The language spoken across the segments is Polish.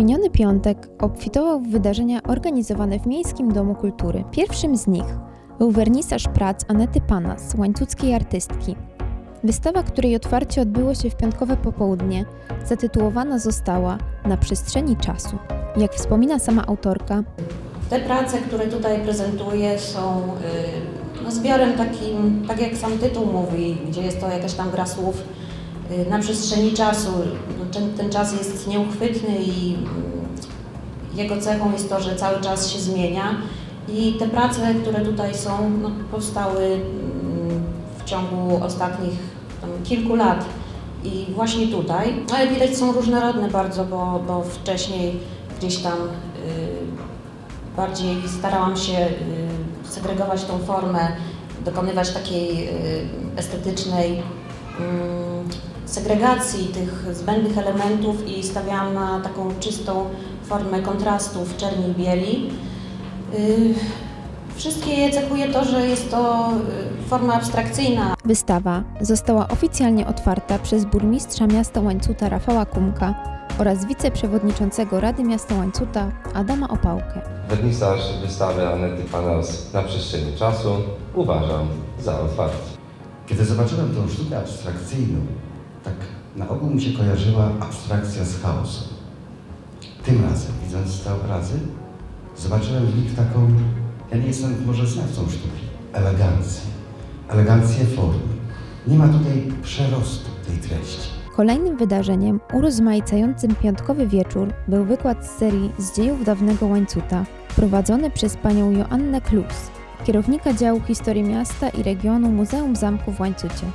Miniony piątek obfitował w wydarzenia organizowane w Miejskim Domu Kultury. Pierwszym z nich był wernisaż prac Anety Panas, łańcuckiej artystki. Wystawa, której otwarcie odbyło się w piątkowe popołudnie, zatytułowana została Na przestrzeni czasu. Jak wspomina sama autorka, Te prace, które tutaj prezentuję, są y, no, zbiorem takim, tak jak sam tytuł mówi, gdzie jest to jakaś tam gra słów na przestrzeni czasu. No, ten, czas jest nieuchwytny i y, jego cechą jest to, że cały czas się zmienia. I te prace, które tutaj są, no, powstały y, w ciągu ostatnich tam, kilku lat. I właśnie tutaj, no, ale widać są różnorodne bardzo, bo, bo wcześniej gdzieś tam y, bardziej starałam się y, segregować tą formę, dokonywać takiej y, estetycznej mm, segregacji tych zbędnych elementów i stawiałam na taką czystą formę kontrastów czerni i bieli. Y, Wszystkie je cechuje to, że jest to y, forma abstrakcyjna, wystawa została oficjalnie otwarta przez burmistrza miasta Łańcuta Rafała Kumka oraz wiceprzewodniczącego Rady Miasta Łańcuta Adama Opałkę. Wernisaż wystawy Anety Panas na przestrzeni czasu uważam za otwarty. Kiedy zobaczyłem tą sztukę abstrakcyjną, tak na ogół mi się kojarzyła abstrakcja z chaosem. Tym razem, widząc te obrazy, zobaczyłem w nich taką, ja nie jestem może znawcą sztuki, elegancję, elegancję formy. Nie ma tutaj przerostu tej treści. Kolejnym wydarzeniem urozmaicającym piątkowy wieczór był wykład z serii z dziejów dawnego Łańcuta, prowadzony przez panią Joannę Klus, kierownika działu historii miasta i regionu Muzeum Zamku w Łańcucie.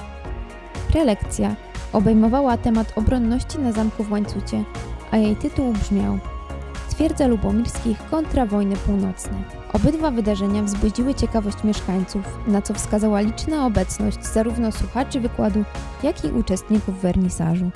Prelekcja obejmowała temat obronności na zamku w Łańcucie, a jej tytuł brzmiał Twierdza Lubomirskich kontra wojny północne. Obydwa wydarzenia wzbudziły ciekawość mieszkańców, na co wskazała liczna obecność zarówno słuchaczy wykładu, jak i uczestników wernisażu.